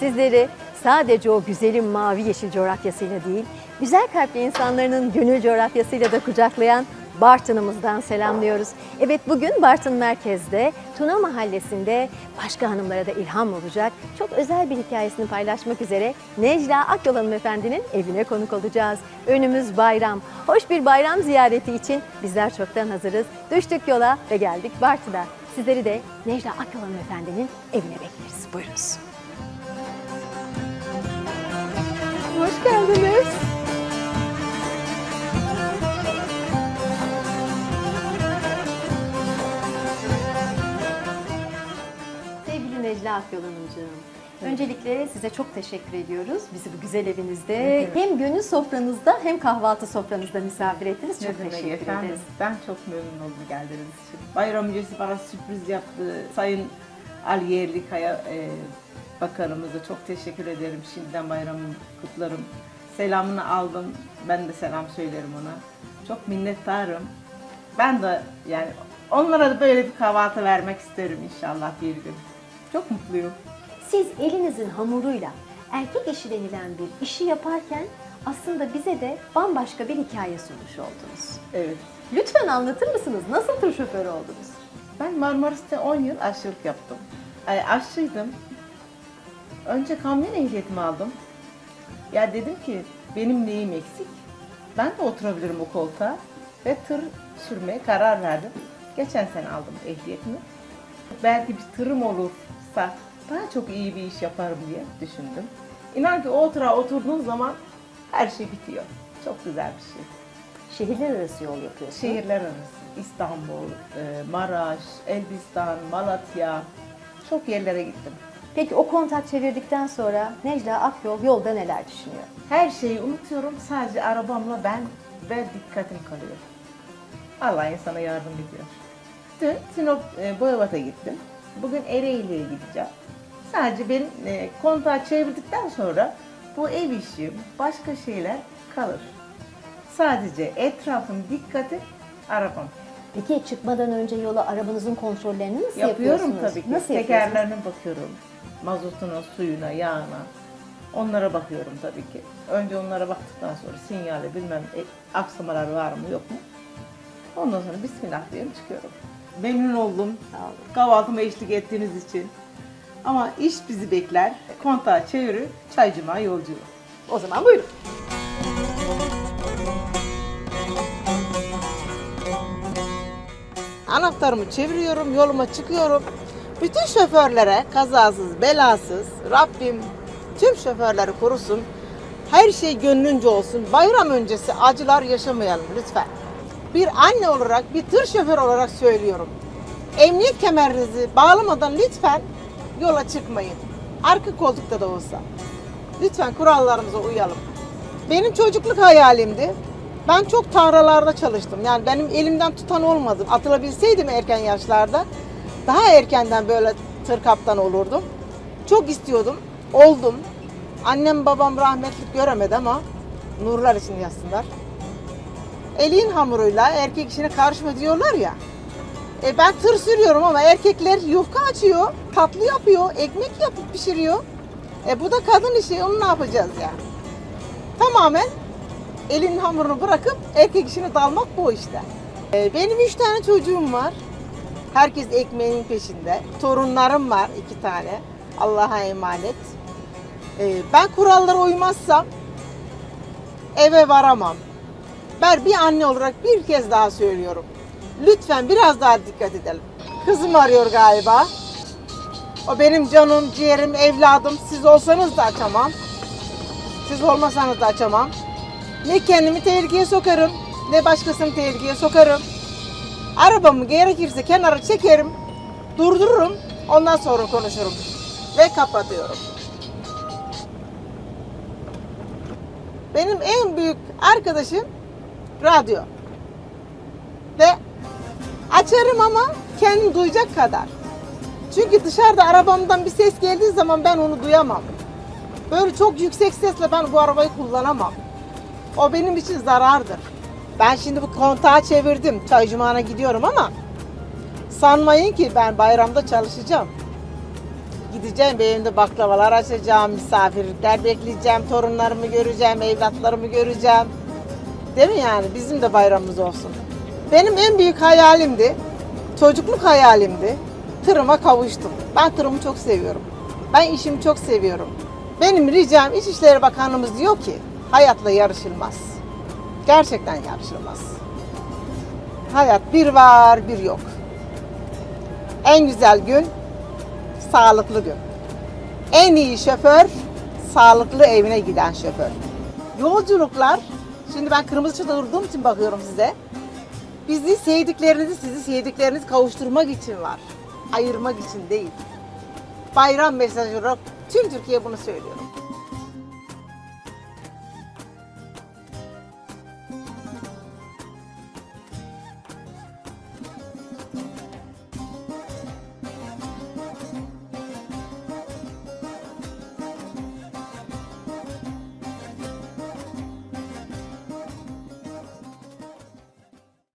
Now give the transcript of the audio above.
sizleri sadece o güzelim mavi yeşil coğrafyasıyla değil, güzel kalpli insanların gönül coğrafyasıyla da kucaklayan Bartın'ımızdan selamlıyoruz. Evet bugün Bartın merkezde Tuna Mahallesi'nde başka hanımlara da ilham olacak çok özel bir hikayesini paylaşmak üzere Necla Akyol hanımefendinin evine konuk olacağız. Önümüz bayram. Hoş bir bayram ziyareti için bizler çoktan hazırız. Düştük yola ve geldik Bartın'a. Sizleri de Necla Akyol hanımefendinin evine bekleriz. Buyurunuz. Hoş geldiniz. Sevgili Necla Akyol Hanımcığım, öncelikle size çok teşekkür ediyoruz. Bizi bu güzel evinizde hem gönül sofranızda hem kahvaltı sofranızda misafir ettiniz. Ne Çok demek teşekkür efendim? ederiz. Ben çok memnun oldum geldiğiniz için. Bayram öncesi bana sürpriz yaptı. Sayın Ali Yerlikaya e, Bakanımıza çok teşekkür ederim. Şimdiden bayramını kutlarım. Selamını aldım. Ben de selam söylerim ona. Çok minnettarım. Ben de yani onlara da böyle bir kahvaltı vermek isterim inşallah bir gün. Çok mutluyum. Siz elinizin hamuruyla erkek işi denilen bir işi yaparken aslında bize de bambaşka bir hikaye sunmuş oldunuz. Evet. Lütfen anlatır mısınız? Nasıl tır şoförü oldunuz? Ben Marmaris'te 10 yıl aşçılık yaptım. Ay, aşçıydım. Önce kamyon ehliyetimi aldım. Ya dedim ki benim neyim eksik? Ben de oturabilirim o koltuğa. Ve tır sürmeye karar verdim. Geçen sene aldım ehliyetimi. Belki bir tırım olursa daha çok iyi bir iş yaparım diye düşündüm. İnan ki o otura oturduğun zaman her şey bitiyor. Çok güzel bir şey. Şehirler arası yol yapıyorsunuz. Şehirler arası. İstanbul, e, Maraş, Elbistan, Malatya. Çok yerlere gittim. Peki o kontak çevirdikten sonra Necla Akyol yolda neler düşünüyor? Her şeyi unutuyorum. Sadece arabamla ben ve dikkatim kalıyor. Allah insana yardım ediyor. Dün Sinop e, Boyabat'a gittim. Bugün Ereğli'ye gideceğim. Sadece benim e, kontağı çevirdikten sonra bu ev işi, başka şeyler kalır. Sadece etrafım dikkati arabam. Peki çıkmadan önce yola arabanızın kontrollerini nasıl Yapıyorum yapıyorsunuz? tabii ki. Nasıl yapıyorsunuz? Tekerlerine bakıyorum. Mazotuna, suyuna, yağına. Onlara bakıyorum tabii ki. Önce onlara baktıktan sonra sinyali bilmem e, aksamalar var mı yok mu? Ondan sonra bismillah diyorum çıkıyorum. Memnun oldum. Sağ olun. Kahvaltıma eşlik ettiğiniz için. Ama iş bizi bekler. Kontağı çevirip çaycıma yolculuğu. O zaman buyurun. Anahtarımı çeviriyorum, yoluma çıkıyorum. Bütün şoförlere kazasız, belasız, Rabbim tüm şoförleri korusun. Her şey gönlünce olsun. Bayram öncesi acılar yaşamayalım lütfen. Bir anne olarak, bir tır şoförü olarak söylüyorum. Emniyet kemerinizi bağlamadan lütfen yola çıkmayın. Arka koltukta da olsa. Lütfen kurallarımıza uyalım. Benim çocukluk hayalimdi. Ben çok tarlalarda çalıştım. Yani benim elimden tutan olmadı. Atılabilseydim erken yaşlarda daha erkenden böyle tır kaptan olurdum. Çok istiyordum. Oldum. Annem babam rahmetlik göremedi ama nurlar için yazsınlar. Elin hamuruyla erkek işine karışma diyorlar ya. E ben tır sürüyorum ama erkekler yufka açıyor, tatlı yapıyor, ekmek yapıp pişiriyor. E bu da kadın işi, onu ne yapacağız ya? Tamamen elin hamurunu bırakıp erkek işine dalmak bu işte. E, benim üç tane çocuğum var. Herkes ekmeğinin peşinde. Torunlarım var iki tane. Allah'a emanet. E, ben kurallara uymazsam eve varamam. Ben bir anne olarak bir kez daha söylüyorum. Lütfen biraz daha dikkat edelim. Kızım arıyor galiba. O benim canım, ciğerim, evladım. Siz olsanız da açamam. Siz olmasanız da açamam. Ne kendimi tehlikeye sokarım, ne başkasını tehlikeye sokarım. Arabamı gerekirse kenara çekerim, durdururum, ondan sonra konuşurum. Ve kapatıyorum. Benim en büyük arkadaşım radyo. Ve açarım ama kendim duyacak kadar. Çünkü dışarıda arabamdan bir ses geldiği zaman ben onu duyamam. Böyle çok yüksek sesle ben bu arabayı kullanamam. O benim için zarardır. Ben şimdi bu kontağı çevirdim. Çaycumağına gidiyorum ama sanmayın ki ben bayramda çalışacağım. Gideceğim evimde baklavalar açacağım, misafirlikler bekleyeceğim, torunlarımı göreceğim, evlatlarımı göreceğim. Değil mi yani? Bizim de bayramımız olsun. Benim en büyük hayalimdi, çocukluk hayalimdi. Tırıma kavuştum. Ben tırımı çok seviyorum. Ben işimi çok seviyorum. Benim ricam İçişleri Bakanımız diyor ki hayatla yarışılmaz. Gerçekten yarışılmaz. Hayat bir var bir yok. En güzel gün sağlıklı gün. En iyi şoför sağlıklı evine giden şoför. Yolculuklar, şimdi ben kırmızı ışıkta durduğum için bakıyorum size. Bizi sevdiklerinizi, sizi sevdiklerinizi kavuşturmak için var. Ayırmak için değil. Bayram mesajı olarak tüm Türkiye bunu söylüyor.